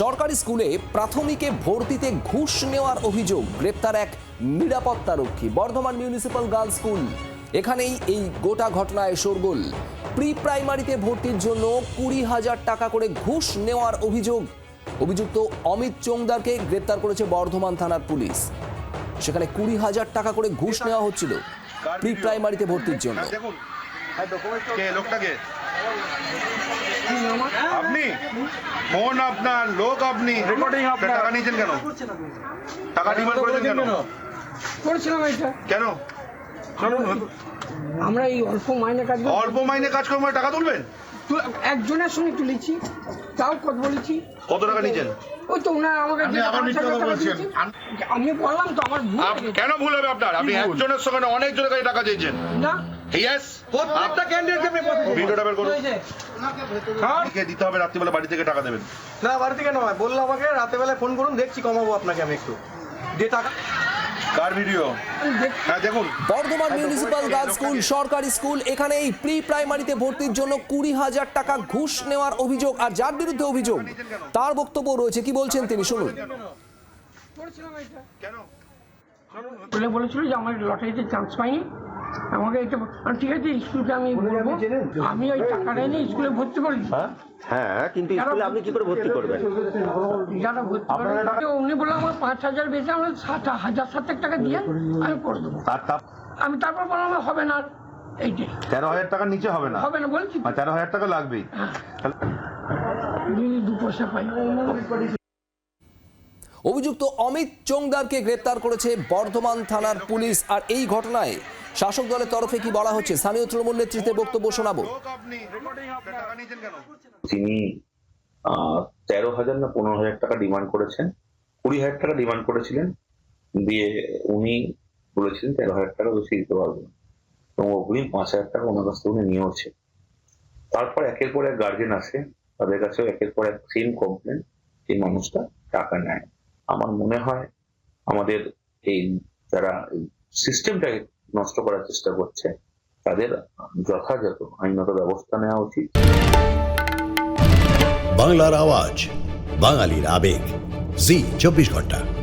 সরকারি স্কুলে প্রাথমিকে ভর্তিতে ঘুষ নেওয়ার অভিযোগ গ্রেপ্তার এক নিরাপত্তারক্ষী বর্ধমান মিউনিসিপ্যাল গার্লস স্কুল। এখানেই এই গোটা ঘটনায় শোরগোল। প্রি প্রাইমারিতে ভর্তির জন্য কুড়ি হাজার টাকা করে ঘুষ নেওয়ার অভিযোগ। অভিযুক্ত অমিত চোংদারকে গ্রেপ্তার করেছে বর্ধমান থানার পুলিশ। সেখানে কুড়ি হাজার টাকা করে ঘুষ নেওয়া হচ্ছিল প্রি প্রাইমারিতে ভর্তির জন্য। হ্যাঁ, দেখুন কে লোকটাকে? আপনি? ফোন আপনার লোক আপনি। রেকর্ডিং আপনার। টাকা নিয়েছেন কেন? টাকা ডিমান্ড করেছেন কেন? করেছিলাম এটা কেন? আমরা এই অল্প মাইনে কাজ অল্প মাইনে কাজ করে টাকা তুলবেন? একজনের সঙ্গে তুলেছি তাও কত বলেছি? কত টাকা নিয়েছেন? ওই তো ওনার আমাকে আমি বললাম তো আমার। কেন ভুল হবে আপনার? আপনি একজনের সঙ্গে না অনেকজনের কাছে টাকা চেয়েছেন। না ইয়েস প্রত্যেকটা ক্যান্ডিডেটকে আপনি কথা ভিডিওটা বের করুন। স্যার, দিতে হবে রাত্রিবেলা বাড়ি থেকে টাকা দেবেন। না বাড়ি থেকে নয়। বলল আমাকে ফোন করুন দেখছি কমাবো আপনাকে আমি একটু। যে টাকা কার ভিডিও হ্যাঁ দেখুন। বর্ধমান মিউনিসিপ্যাল গার্লস স্কুল সরকারি স্কুল এখানে এই প্রি প্রাইমারিতে ভর্তির জন্য কুড়ি হাজার টাকা ঘুষ নেওয়ার অভিযোগ আর যার বিরুদ্ধে অভিযোগ তার বক্তব্য রয়েছে। কি বলছেন তিনি? শুনুন। কেন বলেছিল যে আমার লটারিতে চান্স পাইনি। আমাকে এটা ঠিক আছে স্কুলকে আমি বলব। আমি ওই টাকাটা এনে স্কুলে ভর্তি করি হ্যাঁ? কিন্তু স্কুলে আপনি কি করে ভর্তি করবেন? যারা ভর্তি করে উনি বলল আমার পাঁচ হাজার বেশি আমার সাত হাজার সাতেক টাকা দিয়ে আমি করে দেবো। আমি তারপর বললাম হবে না এইটাই তেরো হাজার টাকার নিচে হবে না। হবে না বলছি তেরো হাজার টাকা লাগবেই। যদি দু পয়সা পাই। অভিযুক্ত অমিত চোংদারকে গ্রেপ্তার করেছে বর্ধমান থানার পুলিশ। আর এই ঘটনায় শাসক দলের তরফে কি বলা হচ্ছে? স্থানীয় তৃণমূল নেতৃত্বের বক্তব্য শোনাবো। তিনি তেরো হাজার না পনেরো হাজার টাকা ডিমান্ড করেছেন। কুড়ি হাজার টাকা ডিমান্ড করেছিলেন। দিয়ে উনি বলেছিলেন তেরো হাজার টাকা বেশি দিতে পারবেন এবং অগ্রিম পাঁচ হাজার টাকা ওনার কাছ থেকে উনি নিয়েওছে তারপর একের পর এক গার্জেন আসে। তাদের কাছেও একের পর এক সেম কমপ্লেন এই মানুষটা টাকা নেয়। আমার মনে হয় আমাদের এই যারা সিস্টেমটাকে নষ্ট করার চেষ্টা করছে। তাদের যথাযথ আইনত ব্যবস্থা নেওয়া উচিত। বাংলার আওয়াজ, বাঙালির আবেগ। জি, চব্বিশ ঘণ্টা।